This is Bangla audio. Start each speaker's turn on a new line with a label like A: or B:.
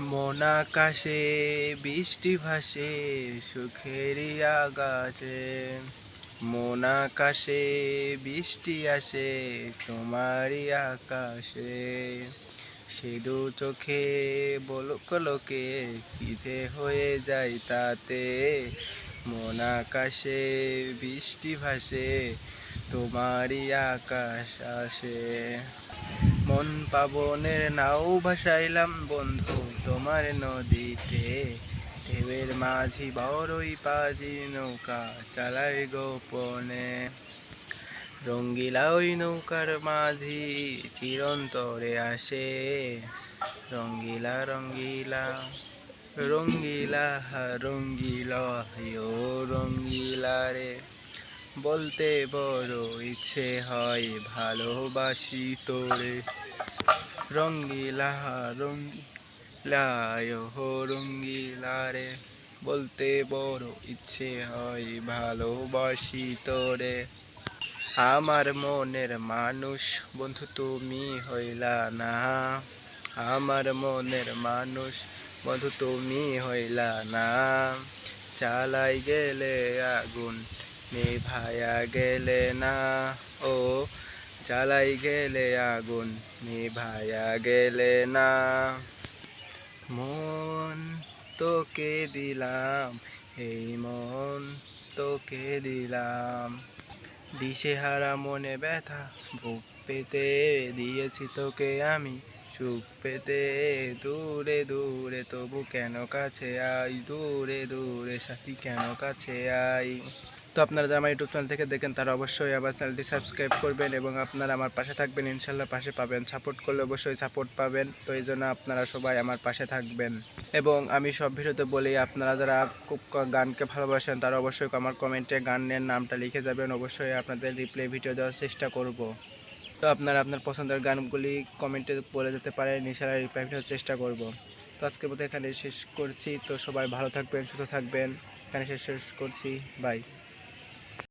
A: মন আকাশে, বৃষ্টি ভাসে, সুখের আগাছে মন আকাশে, বৃষ্টি আসে, তোমারই আকাশে। সে দু চোখে বলক লোকে, কি হয়ে যায় তাতে? মন আকাশে, বৃষ্টি ভাসে, তোমারই আকাশ আসে। মন পাবনের নাও ভাসাইলাম বন্ধু তোমার নদীতে। ঢেউয়ের মাঝি বড়ই পাজি নৌকা চালাই গোপনে। রঙ্গিলা ওই নৌকার মাঝি চিরন্তরে আসে। রঙ্গিলা রঙ্গিলা। রঙ্গিলা রঙ্গিলা ও রঙ্গিলা রে। বলতে বড় ইচ্ছে হয় ভালোবাসি তোরে। রঙ্গিলা রঙ্গিলা হো রঙ্গিলা রে। বলতে বড় ইচ্ছে হয় ভালোবাসি তোরে। আমার মনের মানুষ, বন্ধু তুমি হইলা না। আমার মনের মানুষ বন্ধু, তুমি হইলা না চালাই গেলে আগুন, নিভায়া গেলে না। ও, চালাই গেলে আগুন, নিভায়া গেলে না। মন তোকে দিলাম, এই মন তোকে দিলাম। দিশেহারা মনে ব্যথা, বুক পেতে দিয়েছি তোকে আমি। সুখ পেতে দূরে দূরে, তবু কেন কাছে আই? দূরে দূরে, সাথী কেন কাছে আই? তো আপনারা যারা আমার ইউটিউব চ্যানেল থেকে দেখেন, তারা অবশ্যই আমার চ্যানেলটি সাবস্ক্রাইব করবেন এবং আপনারা আমার পাশে থাকবেন ইনশাল্লাহ পাশে পাবেন। সাপোর্ট করলে অবশ্যই সাপোর্ট পাবেন। তো এই জন্য আপনারা সবাই আমার পাশে থাকবেন। এবং আমি সব ভিডিওতে বলি, আপনারা যারা খুব গানকে ভালোবাসেন, তারা অবশ্যই আমার কমেন্টে গানের নামটা লিখে যাবেন। অবশ্যই আপনাদের রিপ্লে ভিডিও দেওয়ার চেষ্টা করব। তো আপনারা আপনার পছন্দের গানগুলি কমেন্টে বলে যেতে পারে নিশারা রিপ্লাই চেষ্টা করব। তো আজকের মতো এখানে শেষ করছি। তো সবাই ভালো থাকবেন, সুস্থ থাকবেন। এখানে শেষ শেষ করছি। বাই